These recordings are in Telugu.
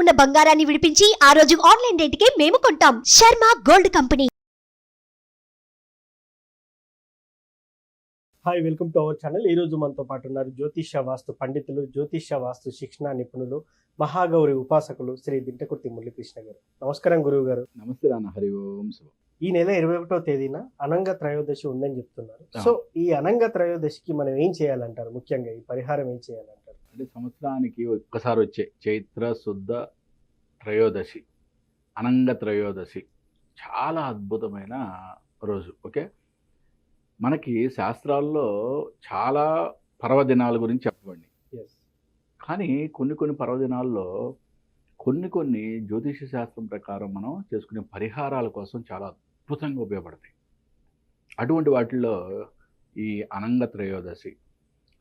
ఉన్న బంగారాన్ని విడిపించి ఆ రోజు ఆన్లైన్ రేటుకే మేము కొంటాం. Sharma gold company. Hi welcome to our channel ఈ రోజు మనతో పాటు ఉన్నారు జ్యోతిష్య వాస్తు పండితులు జ్యోతిష్య వాస్తు శిక్షణ నిపుణులు మహాగౌరి ఉపాసకులు శ్రీ దింటకుర్తి మురళీకృష్ణ గారు. నమస్కారం గురువు గారు. నమస్తే నాన్న హరి ఓం శుభం. ఈ నెల ఇరవై ఒకటో తేదీన అనంగ త్రయోదశి ఉందని చెప్తున్నారు. సో ఈ అనంగ త్రయోదశికి మనం ఏం చేయాలంటారు? ముఖ్యంగా ఈ పరిహారం ఏం చేయాలంటారు? అంటే సంవత్సరానికి ఒక్కసారి వచ్చే. చైత్ర శుద్ధ త్రయోదశి అనంగ త్రయోదశి. చాలా అద్భుతమైన రోజు ఓకే? మనకి శాస్త్రాల్లో చాలా పర్వదినాల గురించి చెప్పబడి ఎస్ కానీ కొన్ని కొన్ని పర్వదినాల్లో కొన్ని కొన్ని జ్యోతిష శాస్త్రం ప్రకారం మనం చేసుకునే పరిహారాల కోసం చాలా అద్భుతంగా ఉపయోగపడతాయి. అటువంటి వాటిల్లో ఈ అనంగ త్రయోదశి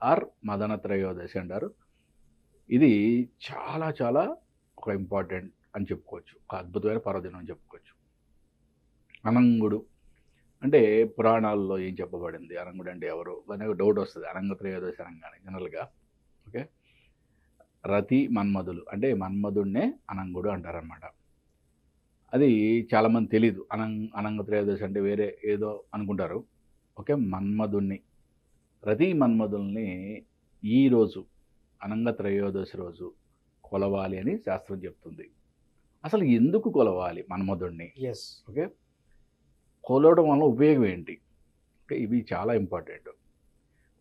ఆర్ మదన త్రయోదశి అంటారు. ఇది చాలా చాలా ఒక ఇంపార్టెంట్ అని చెప్పుకోవచ్చు. ఒక అద్భుతమైన పర్వదినం అని చెప్పుకోవచ్చు. అనంగుడు అంటే పురాణాల్లో ఏం చెప్పబడింది? అనంగుడు అంటే ఎవరు? అనే డౌట్ వస్తుంది. అనంగ త్రయోదశి అనగానే జనరల్గా ఓకే? రతి మన్మధులు అంటే మన్మధుడినే అనంగుడు అంటారనమాట అది చాలామంది తెలీదు. అనం అనంగ త్రయోదశి అంటే వేరే ఏదో అనుకుంటారు. ఓకే? మన్మధుణ్ణి. రతి మన్మధుల్ని ఈరోజు అనంగ త్రయోదశి రోజు కొలవాలి అని శాస్త్రం చెప్తుంది. అసలు ఎందుకు కొలవాలి మన్మధుడిని ఎస్ ఓకే? కొలవడం వల్ల ఉపయోగం ఏంటి? ఓకే ఇవి చాలా ఇంపార్టెంట్.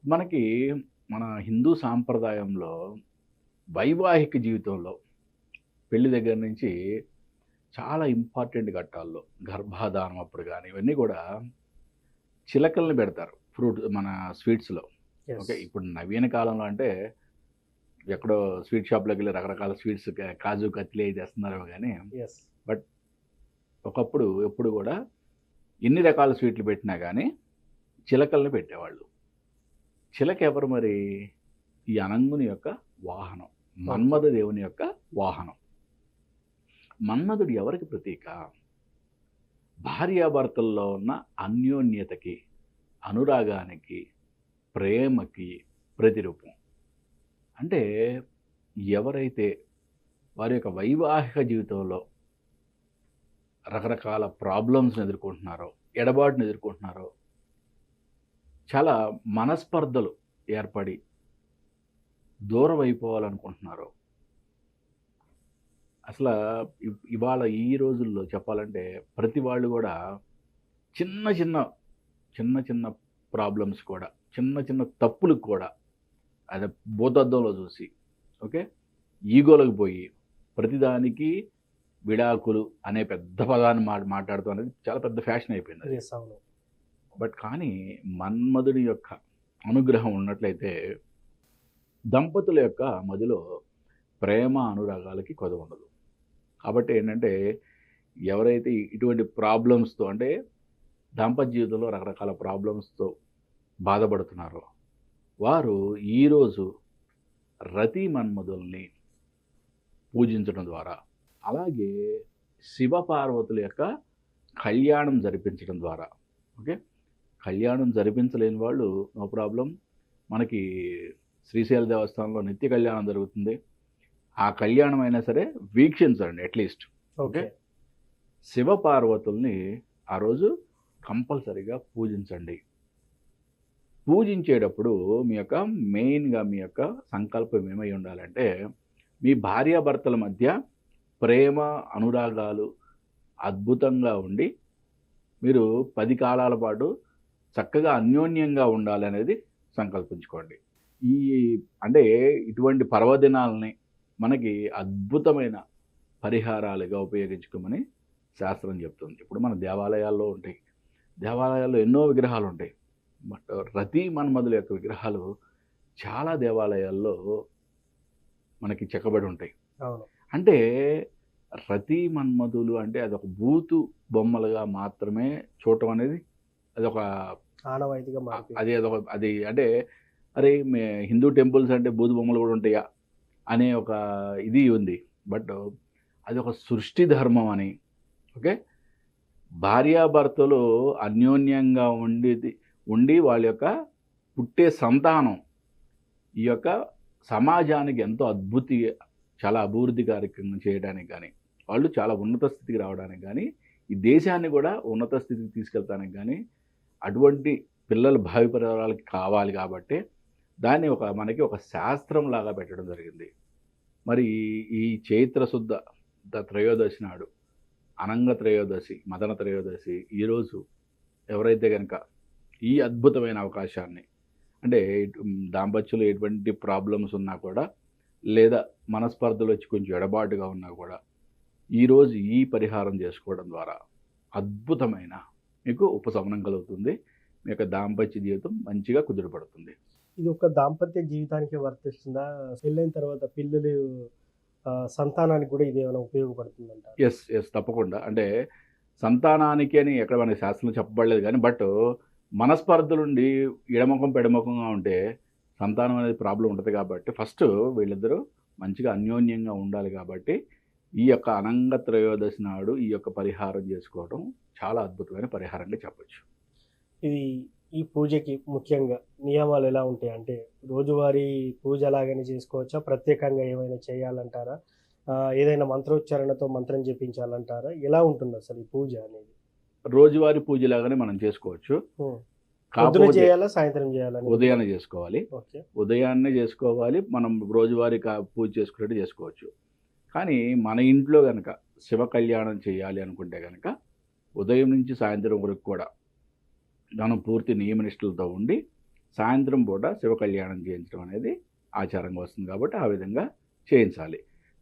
మనకి మన హిందూ సాంప్రదాయంలో వైవాహిక జీవితంలో పెళ్ళి దగ్గర నుంచి చాలా ఇంపార్టెంట్ ఘట్టాల్లో గర్భాధానం అప్పుడు కానీ ఇవన్నీ కూడా చిలకల్ని పెడతారు. ఫ్రూట్ మన స్వీట్స్లో. ఓకే ఇప్పుడు నవీన కాలంలో అంటే ఎక్కడో స్వీట్ షాప్లోకి వెళ్ళి రకరకాల స్వీట్స్ కాజు కత్తిలే తెస్తున్నారు కానీ ఎస్ ఒకప్పుడు ఎప్పుడు కూడా ఎన్ని రకాల స్వీట్లు పెట్టినా కానీ చిలకల్ని పెట్టేవాళ్ళు. చిలక ఎవరు మరి? ఈ అనంగుని యొక్క వాహనం మన్మథ దేవుని యొక్క వాహనం. మన్మధుడు ఎవరికి ప్రతీక? భార్యాభర్తల్లో ఉన్న అన్యోన్యతకి అనురాగానికి ప్రేమకి ప్రతిరూపం. అంటే ఎవరైతే వారి యొక్క వైవాహిక జీవితంలో రకరకాల ప్రాబ్లమ్స్ని ఎదుర్కొంటున్నారో ఎడబాటును ఎదుర్కొంటున్నారో చాలా మనస్పర్ధలు ఏర్పడి దూరం అయిపోవాలనుకుంటున్నారో అసలు ఇవాళ ఈ రోజుల్లో చెప్పాలంటే ప్రతి వాళ్ళు కూడా చిన్న చిన్న చిన్న చిన్న ప్రాబ్లమ్స్ కూడా చిన్న చిన్న తప్పులకు కూడా అదే భూతద్దంలో చూసి ఓకే? ఈగోలకు పోయి ప్రతిదానికి విడాకులు అనే పెద్ద పదాన్ని మా మాట్లాడుతూ అనేది చాలా పెద్ద ఫ్యాషన్ అయిపోయింది బట్ కానీ మన్మధుడి యొక్క అనుగ్రహం ఉన్నట్లయితే దంపతుల యొక్క మధ్యలో ప్రేమ అనురాగాలకి కొద ఉండదు. కాబట్టి ఏంటంటే ఎవరైతే ఇటువంటి ప్రాబ్లమ్స్తో అంటే దాంపత్య జీవితంలో రకరకాల ప్రాబ్లమ్స్తో బాధపడుతున్నారో వారు ఈరోజు రతి మన్మధుల్ని పూజించడం ద్వారా అలాగే శివపార్వతుల యొక్క కళ్యాణం జరిపించడం ద్వారా ఓకే? కళ్యాణం జరిపించలేని వాళ్ళు నో ప్రాబ్లం. మనకి శ్రీశైల దేవస్థానంలో నిత్య కళ్యాణం జరుగుతుంది. ఆ కళ్యాణం అయినా సరే వీక్షించండి అట్లీస్ట్ ఓకే. శివపార్వతుల్ని ఆ రోజు కంపల్సరీగా పూజించండి. పూజించేటప్పుడు మీ యొక్క మెయిన్గా మీ యొక్క సంకల్పం ఏమై ఉండాలంటే మీ భార్యాభర్తల మధ్య ప్రేమ అనురాగాలు అద్భుతంగా ఉండి మీరు పది కాలాల పాటు చక్కగా అన్యోన్యంగా ఉండాలనేది సంకల్పించుకోండి. ఈ అంటే ఇటువంటి పర్వదినాలని మనకి అద్భుతమైన పరిహారాలుగా ఉపయోగించుకోమని శాస్త్రం చెప్తుంది. ఇప్పుడు మన దేవాలయాల్లో ఉంటాయి. దేవాలయాల్లో ఎన్నో విగ్రహాలు ఉంటాయి రతి మన్మధుల యొక్క విగ్రహాలు చాలా దేవాలయాల్లో మనకి చెక్కబడి ఉంటాయి. అంటే రతి మన్మధులు అంటే అదొక బూతు బొమ్మలుగా మాత్రమే చూడటం అనేది అదొక ఆనవాయితీగా మారిపోయింది. అది అదొక అది అంటే అరే మే హిందూ టెంపుల్స్ అంటే బూతు బొమ్మలు కూడా ఉంటాయా అనే ఒక ఇది ఉంది. బట్ అది ఒక సృష్టి ధర్మం అని. ఓకే? భార్యాభర్తలు అన్యోన్యంగా ఉండేది ఉండి వాళ్ళ యొక్క పుట్టే సంతానం ఈ యొక్క సమాజానికి ఎంతో అద్భుతి చాలా అభివృద్ధి కార్యక్రమం చేయడానికి కానీ వాళ్ళు చాలా ఉన్నత స్థితికి రావడానికి కానీ ఈ దేశాన్ని కూడా ఉన్నత స్థితికి తీసుకెళ్తానికి కానీ అటువంటి పిల్లల భావి పరివారాలకి కావాలి కాబట్టి దాన్ని ఒక మనకి ఒక శాస్త్రం లాగా పెట్టడం జరిగింది. మరి ఈ చైత్ర శుద్ధ ద త్రయోదశి నాడు అనంగ త్రయోదశి మదన త్రయోదశి ఈరోజు ఎవరైతే కనుక ఈ అద్భుతమైన అవకాశాన్ని. అంటే దాంపత్యంలో ఎటువంటి ప్రాబ్లమ్స్ ఉన్నా కూడా లేదా మనస్పర్ధలు వచ్చి కొంచెం ఎడబాటుగా ఉన్నా కూడా ఈరోజు ఈ పరిహారం చేసుకోవడం ద్వారా అద్భుతమైన మీకు ఉపశమనం కలుగుతుంది. మీ యొక్క దాంపత్య జీవితం మంచిగా కుదురుపడుతుంది ఇది ఒక దాంపత్య జీవితానికి వర్తిస్తుందా? పెళ్ళైన తర్వాత పిల్లలు సంతానానికి కూడా ఇది ఏమైనా ఉపయోగపడుతుందంట? ఎస్ ఎస్ తప్పకుండా. అంటే సంతానానికి అని ఎక్కడ మనకి శాస్త్రంలో చెప్పబడలేదు కానీ బట్ మనస్పర్ధలుండి ఎడముఖం పెడముఖంగా ఉంటే సంతానం అనేది ప్రాబ్లం ఉంటుంది కాబట్టి ఫస్ట్ వీళ్ళిద్దరూ మంచిగా అన్యోన్యంగా ఉండాలి కాబట్టి ఈ యొక్క అనంగ త్రయోదశి నాడు ఈ యొక్క పరిహారం చేసుకోవడం చాలా అద్భుతమైన పరిహారంగా చెప్పచ్చు. ఇది ఈ పూజకి ముఖ్యంగా నియమాలు ఎలా ఉంటాయి అంటే రోజువారీ పూజ లాగానే చేసుకోవచ్చా? ప్రత్యేకంగా ఏమైనా చేయాలంటారా? ఏదైనా మంత్రోచ్చారణతో మంత్రం చేపించాలంటారా ఎలా ఉంటుంది అసలు ఈ పూజ అనేది? రోజువారీ పూజలాగానే మనం చేసుకోవచ్చు. కాకపోతే సాయంత్రం ఉదయాన్నే చేసుకోవాలి. ఉదయాన్నే చేసుకోవాలి మనం రోజువారీ కా- పూజ చేసుకున్నట్టు చేసుకోవచ్చు. కానీ మన ఇంట్లో కనుక శివ కళ్యాణం చేయాలి అనుకుంటే కనుక ఉదయం నుంచి సాయంత్రం వరకు కూడా మనం పూర్తి నియమనిష్టలతో ఉండి సాయంత్రం పూట శివ కళ్యాణం చేయించడం అనేది ఆచారంగా వస్తుంది కాబట్టి ఆ విధంగా చేయించాలి.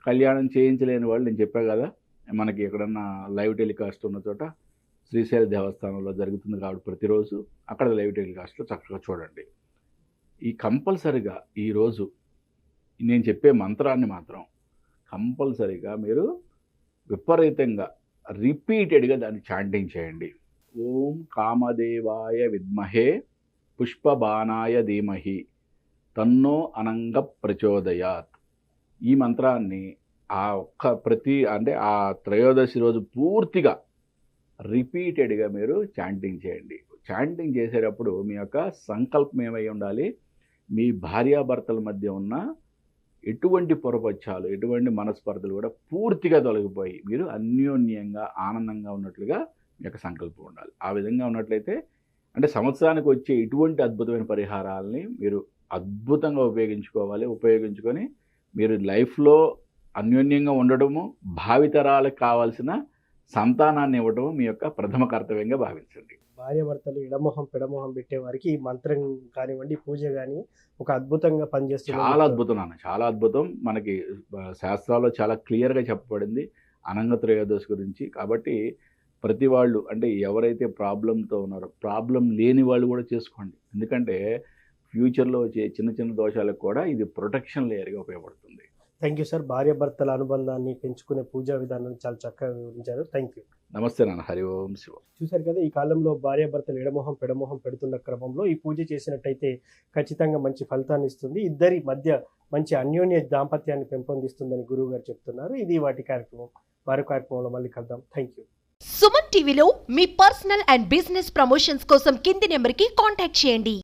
కళ్యాణం చేయించలేని వాళ్ళు నేను చెప్పా కదా మనకి ఎక్కడన్నా లైవ్ టెలికాస్ట్ ఉన్న చోట శ్రీశైల దేవస్థానంలో జరుగుతుంది కాబట్టి ప్రతిరోజు అక్కడ లైవ్ టెలికాస్ట్లో చక్కగా చూడండి. ఈ కంపల్సరిగా ఈరోజు నేను చెప్పే మంత్రాన్ని మాత్రం కంపల్సరిగా మీరు విపరీతంగా రిపీటెడ్గా దాన్ని చాంటింగ్ చేయండి. ఓం కామదేవాయ విద్మహే పుష్పబాణాయ ధీమహి తన్నో అనంగ ప్రచోదయాత్. ఈ మంత్రాన్ని ఆ ఒక్క ప్రతి అంటే ఆ త్రయోదశి రోజు పూర్తిగా రిపీటెడ్గా మీరు చాంటింగ్ చేయండి. చాంటింగ్ చేసేటప్పుడు మీ యొక్క సంకల్పం ఏమై ఉండాలి? మీ భార్యాభర్తల మధ్య ఉన్న ఎటువంటి పొరపచ్చాలు ఎటువంటి మనస్పర్ధలు కూడా పూర్తిగా తొలగిపోయి మీరు అన్యోన్యంగా ఆనందంగా ఉన్నట్లుగా మీ యొక్క సంకల్పం ఉండాలి. ఆ విధంగా ఉన్నట్లయితే అంటే సంవత్సరానికి వచ్చే ఇటువంటి అద్భుతమైన పరిహారాలని మీరు అద్భుతంగా ఉపయోగించుకోవాలి. ఉపయోగించుకొని మీరు లైఫ్లో అన్యోన్యంగా ఉండడము భావితరాలకు కావాల్సిన సంతానాన్ని ఇవ్వడం మీ యొక్క ప్రథమ కర్తవ్యంగా భావించండి. భార్య భర్తలు ఎడమొహం పెడమొహం పెట్టే వారికి ఈ మంత్రం కానివ్వండి పూజ కానీ ఒక అద్భుతంగా పనిచేస్తుంది. చాలా అద్భుతం నాన్న చాలా అద్భుతం. మనకి శాస్త్రాల్లో చాలా క్లియర్గా చెప్పబడింది అనంగ త్రయోదశి గురించి. కాబట్టి ప్రతి వాళ్ళు అంటే ఎవరైతే ప్రాబ్లంతో ఉన్నారో ప్రాబ్లం లేని వాళ్ళు కూడా చేసుకోండి. ఎందుకంటే ఫ్యూచర్లో వచ్చే చిన్న చిన్న దోషాలకు కూడా ఇది ప్రొటెక్షన్ లేయర్గా ఉపయోగపడుతుంది. Thank you sir. భార్య భర్తల అనుబంధాన్ని పెంచుకునే పూజా విధానాన్ని చాలా చక్కగా వివరించారు. Thank you. నమస్తే నాన్న. హరి ఓం శివ. చూశారు కదా ఈ కాలంలో భార్య భర్తలు ఎడమొహం పెడమొహం పెడుతున్న క్రమంలో ఈ పూజ చేసినట్టయితే ఖచ్చితంగా మంచి ఫలితాన్ని ఇస్తుంది. ఇద్దరి మధ్య మంచి అన్యోన్య దాంపత్యాన్ని పెంపొందిస్తుందని గురువు గారు చెప్తున్నారు. ఇది వాటి కార్యక్రమం. వారి కార్యక్రమంలో మళ్ళీ కలుద్దాం. Thank you. సుమన్ టీవీలో మీ పర్సనల్ అండ్ బిజినెస్ ప్రమోషన్స్ కోసం కింది నెంబర్కి కాంటాక్ట్ చేయండి.